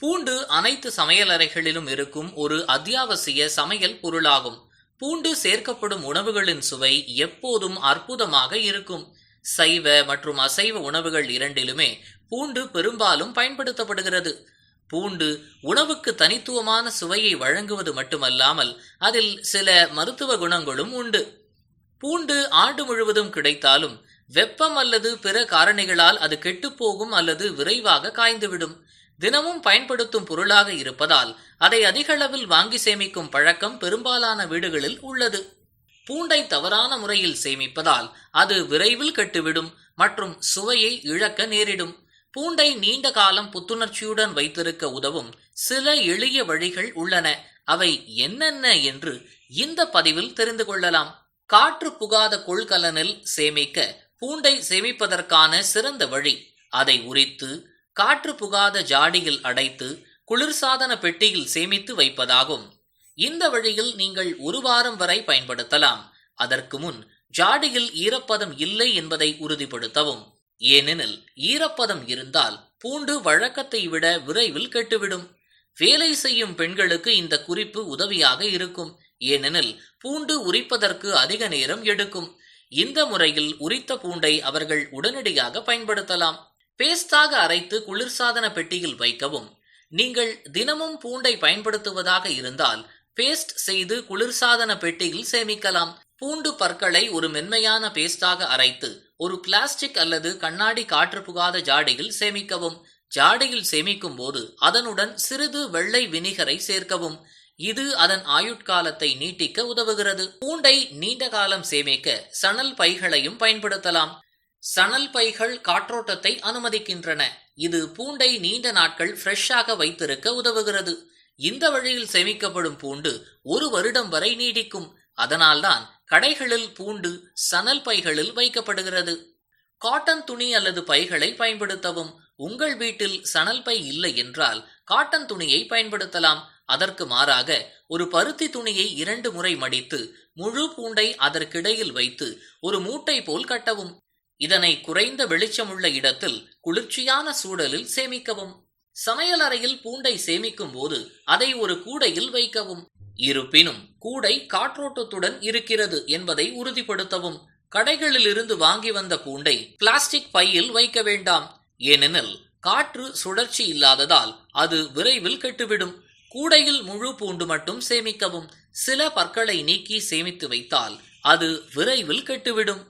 பூண்டு அனைத்து சமையலறைகளிலும் இருக்கும் ஒரு அத்தியாவசிய சமையல் பொருளாகும். பூண்டு சேர்க்கப்படும் உணவுகளின் சுவை எப்போதும் அற்புதமாக இருக்கும். சைவ மற்றும் அசைவ உணவுகள் இரண்டிலுமே பூண்டு பெரும்பாலும் பயன்படுத்தப்படுகிறது. பூண்டு உணவுக்கு தனித்துவமான சுவையை வழங்குவது மட்டுமல்லாமல் அதில் சில மருத்துவ குணங்களும் உண்டு. பூண்டு ஆண்டு முழுவதும் கிடைத்தாலும் வெப்பம் அல்லது பிற காரணிகளால் அது கெட்டுப்போகும் அல்லது விரைவாக காய்ந்துவிடும். தினமும் பயன்படுத்தும் பொருளாக இருப்பதால் அதை அதிகளவில் வாங்கி சேமிக்கும் பழக்கம் பெரும்பாலான வீடுகளில் உள்ளது. பூண்டை தவறான முறையில் சேமிப்பதால் அது விரைவில் கெட்டுவிடும் மற்றும் சுவையை இழக்க நேரிடும். பூண்டை நீண்ட காலம் புத்துணர்ச்சியுடன் வைத்திருக்க உதவும் சில எளிய வழிகள் உள்ளன. அவை என்னென்ன என்று இந்த பதிவில் தெரிந்து கொள்ளலாம். காற்று புகாத கொள்கலனில் சேமிக்க பூண்டை சேமிப்பதற்கான சிறந்த வழி அதை உரித்து காற்று புகாத ஜாடியில் அடைத்து குளிர்சாதன பெட்டியில் சேமித்து வைப்பதாகும். இந்த வழியில் நீங்கள் ஒரு வாரம் வரை பயன்படுத்தலாம். அதற்கு முன் ஜாடியில் ஈரப்பதம் இல்லை என்பதை உறுதிப்படுத்தவும். ஏனெனில் ஈரப்பதம் இருந்தால் பூண்டு வழக்கத்தை விட விரைவில் கெட்டுவிடும். வேலை செய்யும் பெண்களுக்கு இந்த குறிப்பு உதவியாக இருக்கும். ஏனெனில் பூண்டு உரிப்பதற்கு அதிக நேரம் எடுக்கும். இந்த முறையில் உரித்த பூண்டை அவர்கள் உடனடியாக பயன்படுத்தலாம். பேஸ்டாக அரைத்து குளிர்சாதன பெட்டியில் வைக்கவும். நீங்கள் தினமும் பூண்டை பயன்படுத்துவதாக இருந்தால் பேஸ்ட் செய்து குளிர்சாதன பெட்டியில் சேமிக்கலாம். பூண்டு பற்களை ஒரு மென்மையான பேஸ்டாக அரைத்து ஒரு பிளாஸ்டிக் அல்லது கண்ணாடி காற்று புகாத ஜாடியில் சேமிக்கவும். ஜாடியில் சேமிக்கும் போது அதனுடன் சிறிது வெள்ளை வினிகரை சேர்க்கவும். இது அதன் ஆயுட்காலத்தை நீட்டிக்க உதவுகிறது. பூண்டை நீண்ட காலம் சேமிக்க சணல் பைகளையும் பயன்படுத்தலாம். சணல் பைகள் காற்றோட்டத்தை அனுமதிக்கின்றன. இது பூண்டை நீண்ட நாட்கள் ஃப்ரெஷ்ஷாக வைத்திருக்க உதவுகிறது. இந்த வழியில் சேமிக்கப்படும் பூண்டு ஒரு வருடம் வரை நீடிக்கும். அதனால்தான் கடைகளில் பூண்டு சணல் பைகளில் வைக்கப்படுகிறது. காட்டன் துணி அல்லது பைகளை பயன்படுத்தவும். உங்கள் வீட்டில் சணல் பை இல்லை என்றால் காட்டன் துணியை பயன்படுத்தலாம். அதற்கு மாறாக ஒரு பருத்தி துணியை இரண்டு முறை மடித்து முழு பூண்டை அதற்கிடையில் வைத்து ஒரு மூட்டை போல் கட்டவும். இதனை குறைந்த வெளிச்சமுள்ள இடத்தில் குளிர்ச்சியான சூழலில் சேமிக்கவும். சமையலறையில் பூண்டை சேமிக்கும் போது அதை ஒரு கூடையில் வைக்கவும். இருப்பினும் கூடை காற்றோட்டத்துடன் இருக்கிறது என்பதை உறுதிப்படுத்தவும். கடைகளில் இருந்து வாங்கி வந்த பூண்டை பிளாஸ்டிக் பையில் வைக்க வேண்டாம். ஏனெனில் காற்று சுழற்சி இல்லாததால் அது விரைவில் கெட்டுவிடும். கூடையில் முழு பூண்டு மட்டும் சேமிக்கவும். சில பற்களை நீக்கி சேமித்து வைத்தால் அது விரைவில் கெட்டுவிடும்.